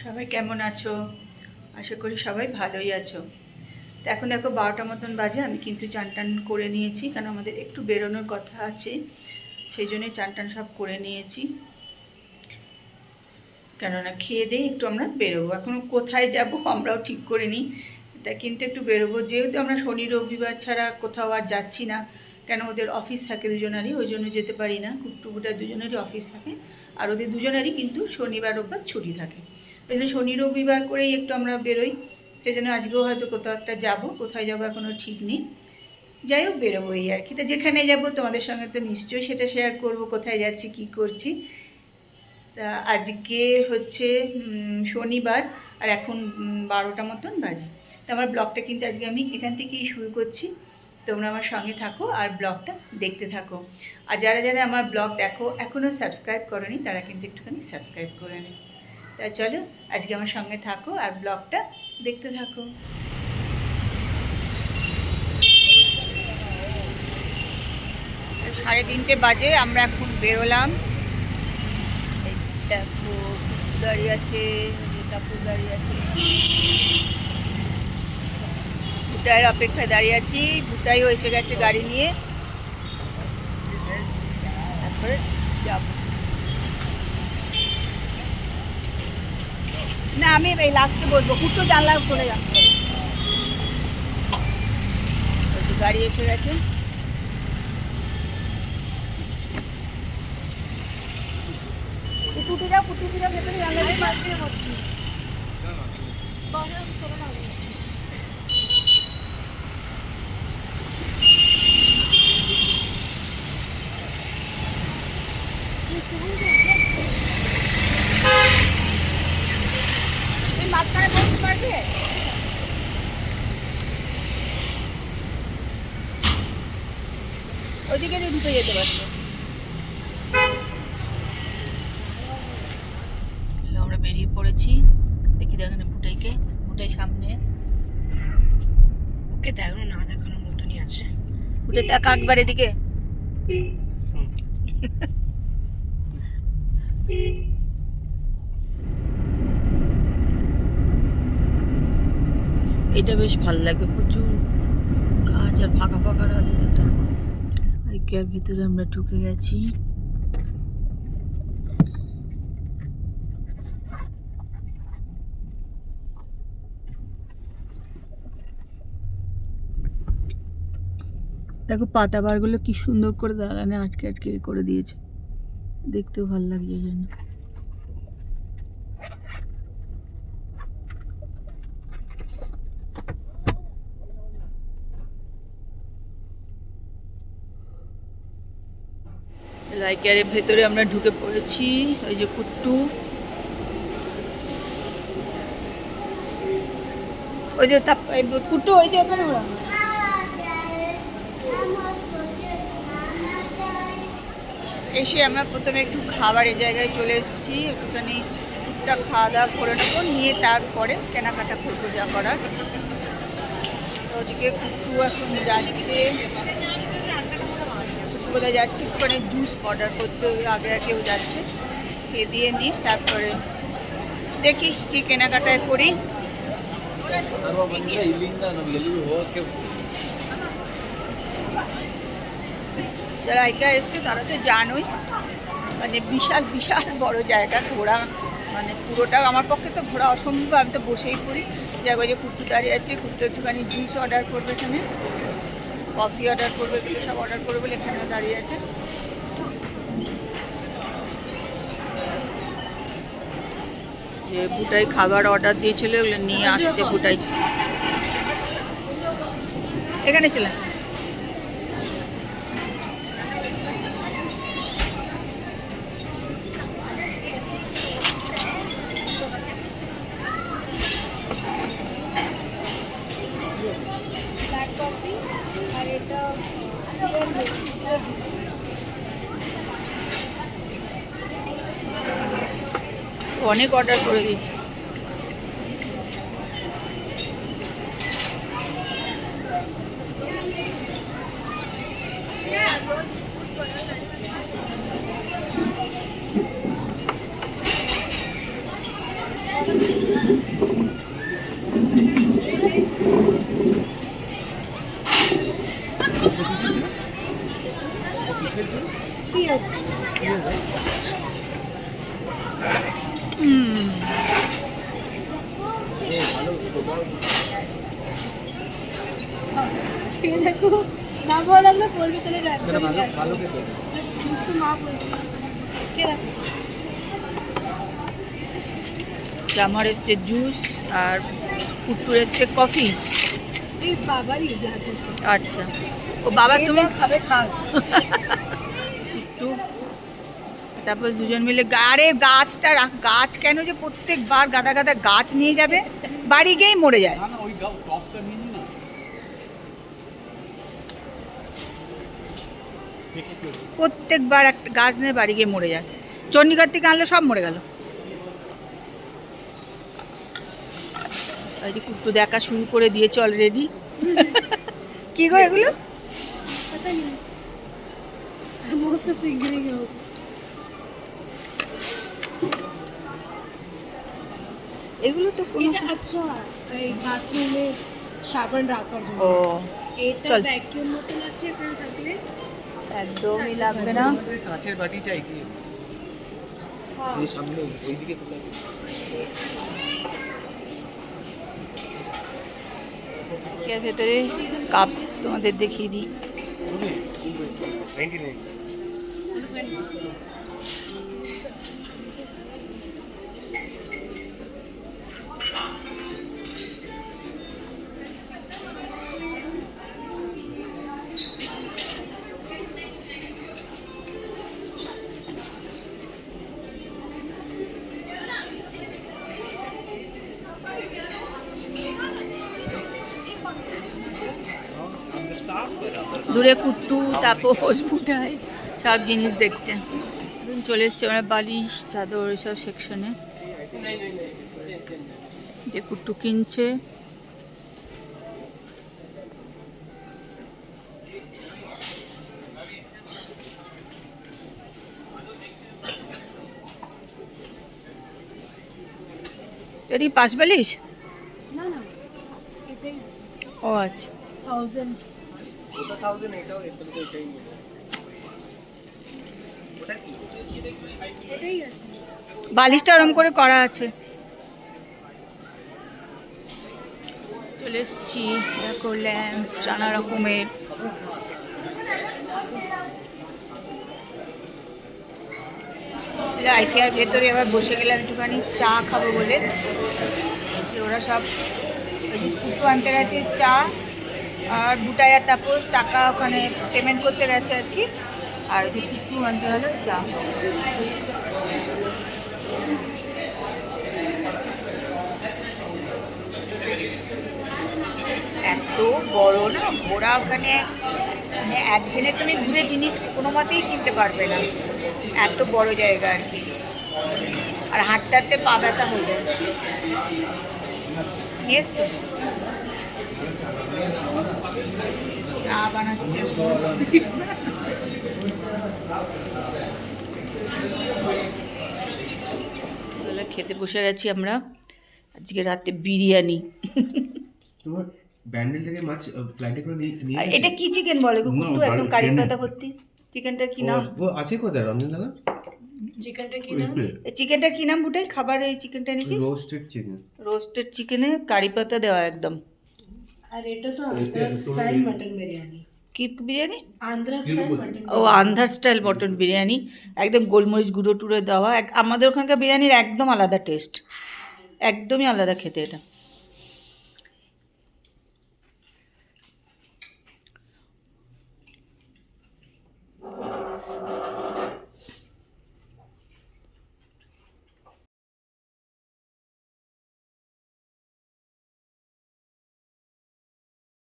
সবাই কেমন আছো? আশা করি সবাই ভালোই আছো। তো এখন দেখো, বারোটা মতন বাজে, আমি কিন্তু চান টান করে নিয়েছি কারণ আমাদের একটু বেরোনোর কথা আছে, সেই জন্যই চান টান সব করে নিয়েছি। কেননা খেয়ে দিয়ে একটু আমরা বেরোবো। এখনও কোথায় যাব আমরাও ঠিক করে নিই তা কিন্তু একটু বেরোবো, যেহেতু আমরা শনি, রবিবার ছাড়া কোথাও আর যাচ্ছি না। কেন ওদের অফিস থাকে দুজনেরই? ওই জন্য যেতে পারি না। কুটুকুটার দুজনেরই অফিস থাকে। আর ওদের দুজনেরই কিন্তু শনিবার, রোববার ছুটি থাকে। ওই জন্য শনি, রবিবার করেই একটু আমরা বেরোই। সেই জন্য আজকেও হয়তো কোথাও একটা যাব। কোথায় যাব এখনও ঠিক নেই। যাই হোক, বেরোবো এই আর কি। তা যেখানে যাব তোমাদের সঙ্গে তো নিশ্চয়ই সেটা শেয়ার করব, কোথায় যাচ্ছি, কি করছি। তা আজকে হচ্ছে শনিবার আর এখন বারোটা মতন বাজে। তো আমার ব্লগটা কিন্তু আজকে আমি এখান থেকেই শুরু করছি। তোমরা আমার সঙ্গে থাকো আর ব্লগটা দেখতে থাকো। আর যারা যারা আমার ব্লগ দেখো, এখনও সাবস্ক্রাইব করনি, তারা কিন্তু একটুখানি সাবস্ক্রাইব করে নে। তা চলো, আজকে আমার সঙ্গে থাকো আর ব্লগটা দেখতে থাকো। সাড়ে তিনটে বাজে, আমরা এখন বেরোলাম। দেখো দাঁড়িয়ে আছে যে দাঁড়িয়ে আছে। ভুটাইয়ের অপেক্ষায় দাঁড়িয়ে আছি। ভুটাইও এসে গেছে গাড়ি নিয়ে। তারপরে যাব। না আমি এই লাস্টে বসবো। কুট্টু জানলা চলে যাব। গাড়ি এসে গেছে। কুটু উঠে যাও কুটু উঠে যাও ভেতরে জানলা দিয়ে বসছি তুমি মাঝখানে বসতে পারবে ওইদিকে দিয়ে ঢুকে যেতে পারছ আমরা বেরিয়ে পড়েছি। দেখি দেখেন ফুটাইকে ফুটাই সামনে। ওকে দেখো না দেখানোর মতনই আছে। ফুটে তাক একবার এদিকে। এটা বেশ ভালো লাগে প্রচুর গাছ আর ফাঁকা ফাঁকা রাস্তাটা। আইকিয়ার ভিতরে আমরা ঢুকে গেছি। দেখো পাতাবারগুলো কি সুন্দর করে দালানে আটকে আটকে করে দিয়েছে। দেখতেও ভালো লাগছে জন্য। লাইকারের ভেতরে আমরা ঢুকে পড়েছি ওই যে কুট্টু। ওই যে কুট্টু, ওই যে ওখানে। এসে আমরা প্রথমে একটু খাবারের জায়গায় চলে এসেছি একটুখানি টুকটাক খাওয়া দাওয়া করে নেবো নিয়ে তারপরে কেনাকাটা করবো যা করার তো ওদিকে কুট্টু এখন যাচ্ছে কুট্টু কোথায় যাচ্ছে একটুখানি জুস অর্ডার করতে ওই আগে আগেও যাচ্ছে খেয়ে দিয়ে নিয়ে তারপরে দেখি কি কেনাকাটায় করি ಸರ್ವ ಬಂದಿಲ್ಲ ಇಲ್ಲಿಂದ ನಮ್ಗೆ ಎಲ್ಲಿಗೂ ಹೋಗಕ್ಕೆ যারা একা এসছে তারা তো জানোই। মানে বিশাল বিশাল বড় জায়গা ঘোরা মানে পুরোটা আমার পক্ষে তো ঘোরা অসম্ভব। আমি তো বসেই পড়ি। জায়গায় যে কুর্তু দাঁড়িয়ে আছে কুর্তু একটুখানি জুস অর্ডার করবে এখানে। কফি অর্ডার করবে এগুলো সব অর্ডার করবে বলে এখানে দাঁড়িয়ে আছে। যে বুটাই খাবার অর্ডার দিয়েছিল ওগুলো নিয়ে আসছে বুটাই এখানে চলে অনেক অর্ডার করে দিয়েছি কি আছে হুম দেখো না ভালো লাগলে বলবি তাহলে মা বলছিল আমার এসছে জুস আর পুট্টুর এসছে কফি। আচ্ছা। ও বাবা তুমি খাবে খাও একটু তারপর দুজন মিলে আরে গাছটা গাছ কেন যে প্রত্যেকবার গাদা গাদা গাছ নিয়ে যাবে? বাড়ি গিয়েই মরে যায় না না ওই গাও টপটা নিয়ে নি না প্রত্যেকবার একটা গাছ নিয়ে বাড়ি গিয়ে মরে যায়। চণ্ডীগড় থেকে আনলে সব মরে গেল। ওই যে কুট্টু দেখা শুরু করে দিয়েছে অলরেডি কি গো এগুলো? এগুলো তো কোনো আচ্ছা এই বাথরুমে সাবান রাখার জন্য। এটা ভ্যাকিউম মতন আছে এখানে থাকলে। একদমই লাগবে না। কাঁচের বাটি চাই কি? হ্যাঁ। এই সামনে ওইদিকে এর ভেতরে কাপ তোমাদের দেখিয়ে দিই। দূরে কুট্টু তাপস ফুটাই সব জিনিস দেখছে। চলে এসছে আমরা বালিশ চাদর এসব সেকশনে যে কুট্টু কিনছে। এটি পাঁচ বালিশ? ও আচ্ছা। ওটা থাউজেন্ড এটাও এর থেকে এটাই নেব। ওটা কি? এটাই আছে। বালিশটা ওরম করে করা আছে। চলে এসছি। দেখো ল্যাম্প নানা রকমের। আইকেয়ার ভেতরে আবার বসে গেলাম একটুখানি চা খাব বলে। যে ওরা সব ওই যে কুটু আনতে গেছে চা। আর দুটায়া তাপস টাকা ওখানে পেমেন্ট করতে গেছে আর কি। আর ওই যে কুটু আনতে হলো চা এত বড় না ঘোরা ওখানে মানে একদিনে তুমি ঘুরে জিনিস কোনো মতেই কিনতে পারবে না। এত বড় জায়গা আর কি। আর হাঁটতে হাঁটতে পা ব্যথা হয়ে যায়। নিয়ে? চা বানাচ্ছে খেতে বসে গেছি আমরা। আজকে রাতে বিরিয়ানি। তোমার ব্যান্ডেল থেকে মাছ ফ্লাইটে করে নিয়ে? এটা কি চিকেন বলে গো? বাড়ি- একদম কারি পাতা ভর্তি। চিকেনটা কি নাম? ও, আছে কোথায়? রঞ্জন দাদা? চিকেনটা কি নাম? চিকেনটা কি নাম বুটাই খাবার এই চিকেনটা এনেছিস? রোস্টেড চিকেন রোস্টেড চিকেনে কারি পাতা দেওয়া একদম। আর এটা তো আন্ধ্রা স্টাইল বিরিয়ানি কি বিরিয়ানি? আন্ধ্রা স্টাইল মটন ও আন্ধার স্টাইল মটন বিরিয়ানি একদম গোলমরিচ গুঁড়ো টুড়ো দেওয়া। এক আমাদের ওখানকার বিরিয়ানির একদম আলাদা টেস্ট একদমই আলাদা খেতে এটা।